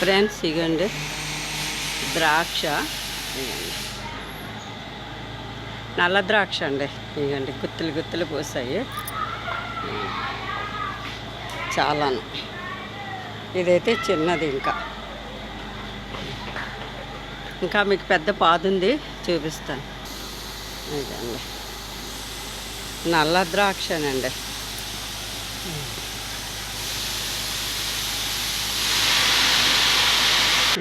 Friends ఇగండి. ద్రాక్ష. ఇగండి నల్ల ద్రాక్ష అండి. ఇగండి గుత్తులు గుత్తులు పోసాయి. చాలాను. ఇదైతే చిన్నది ఇంకా. ఇంకా మీకు పెద్ద పాదుంది చూపిస్తాను. ఇదండి నల్ల ద్రాక్షనండి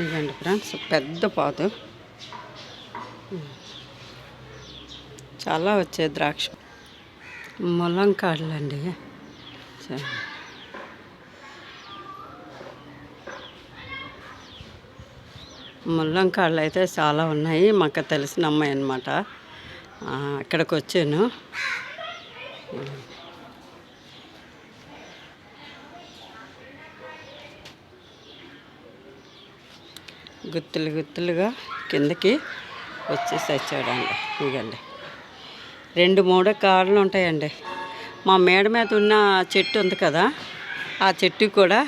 ఇదండి ఫ్రెండ్స్ పెద్ద పాదు చాలా వచ్చాయి ద్రాక్ష. ములంకాడలు అండి అయితే చాలా ఉన్నాయి మాకు తెలిసిన అమ్మాయి అనమాట అక్కడికి వచ్చాను గుత్తులు గుత్తులుగా కిందకి వచ్చేసాయి చూడండి ఇగండి రెండు మూడు కాళ్ళు ఉంటాయండి. మా మేడ మీద ఉన్న చెట్టు ఉంది కదా ఆ చెట్టు కూడా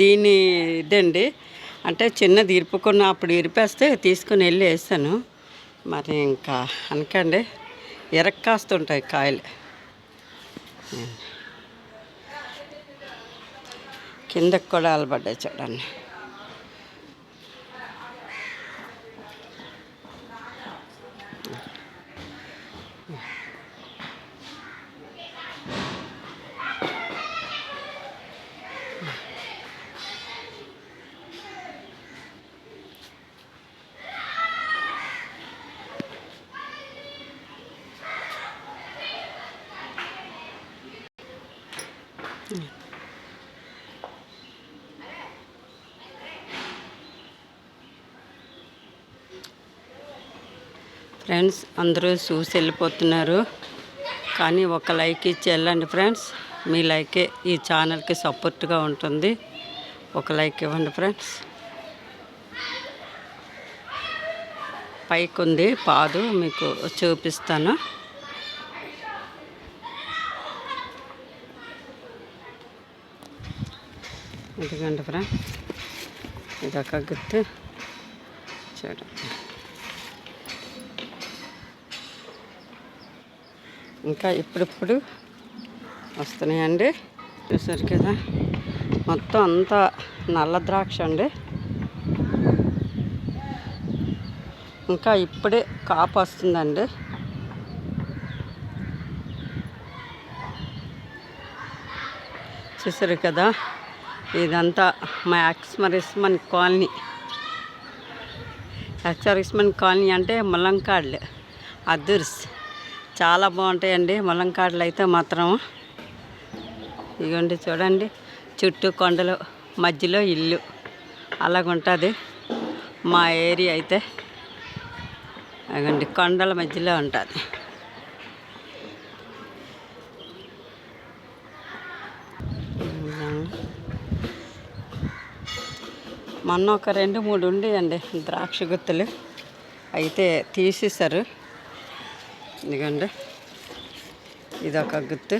దీని ఇదండి. అంటే చిన్నది ఇరుపుకున్న అప్పుడు ఇరిపేస్తే తీసుకుని వెళ్ళి వేసాను మరి ఇంకా అనకండి ఎరక్కాస్తుంటాయి కాయలు. కిందకి కూడా అలబడ్డాయి చూడండి. ఫ్రెండ్స్ అందరూ చూసి వెళ్ళిపోతున్నారు. కానీ ఒక లైక్ ఇచ్చి వెళ్ళండి ఫ్రెండ్స్ మీ లైకే ఈ ఛానల్కి సపోర్ట్గా ఉంటుంది. ఒక లైక్ ఇవ్వండి ఫ్రెండ్స్ పైకి ఉంది పాదు మీకు చూపిస్తాను. ఇదిగోండి ఫ్రెండ్. ఇదొక గుర్తు చూడండి ఇంకా ఇప్పుడిప్పుడు వస్తున్నాయండి. చూసారు కదా మొత్తం అంతా నల్ల ద్రాక్ష అండి. ఇంకా ఇప్పుడే కాపు వస్తుందండి. చూసారు కదా ఇదంతా మా యాక్స్మరిస్మన్ కాలనీ. యాక్స్మరిస్మన్ కాలనీ అంటే ముల్లంకాడ్లు అదుర్స్ చాలా బాగుంటాయండి ముల్లంకాడలు అయితే మాత్రం. ఇగోండి చూడండి చుట్టూ కొండలు మధ్యలో ఇల్లు. అలాగుంటుంది మా ఏరియా అయితే. అగండి కొండల మధ్యలో ఉంటుంది. మొన్న ఒక రెండు మూడు ఉండేయండి ద్రాక్ష గుత్తులు. అయితే తీసేశారు. ఇదిగోండి. ఇదొక గుత్తు.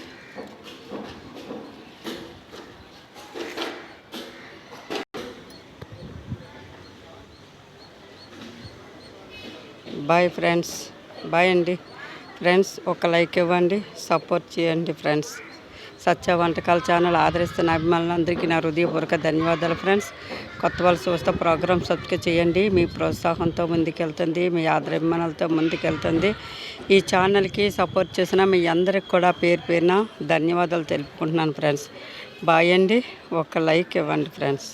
Bye friends. బాయ్ అండి. ఫ్రెండ్స్ ఒక లైక్ ఇవ్వండి. సపోర్ట్ చేయండి ఫ్రెండ్స్. సత్య వంటకాల ఛానల్ ఆదరిస్తున్న అభిమానులందరికీ నా హృదయపూర్వక ధన్యవాదాలు ఫ్రెండ్స్ కొత్త వాళ్ళు చూస్తే ప్రోగ్రామ్ సబ్స్క్రైబ్ చేయండి. మీ ప్రోత్సాహంతో ముందుకెళ్తుంది మీ ఆదరాభిమానాలతో ముందుకెళ్తుంది. ఈ ఛానల్కి సపోర్ట్ చేసిన మీ అందరికి కూడా పేరు పేరున ధన్యవాదాలు తెలుపుకుంటున్నాను ఫ్రెండ్స్ బాయ్ అండి. ఒక లైక్ ఇవ్వండి ఫ్రెండ్స్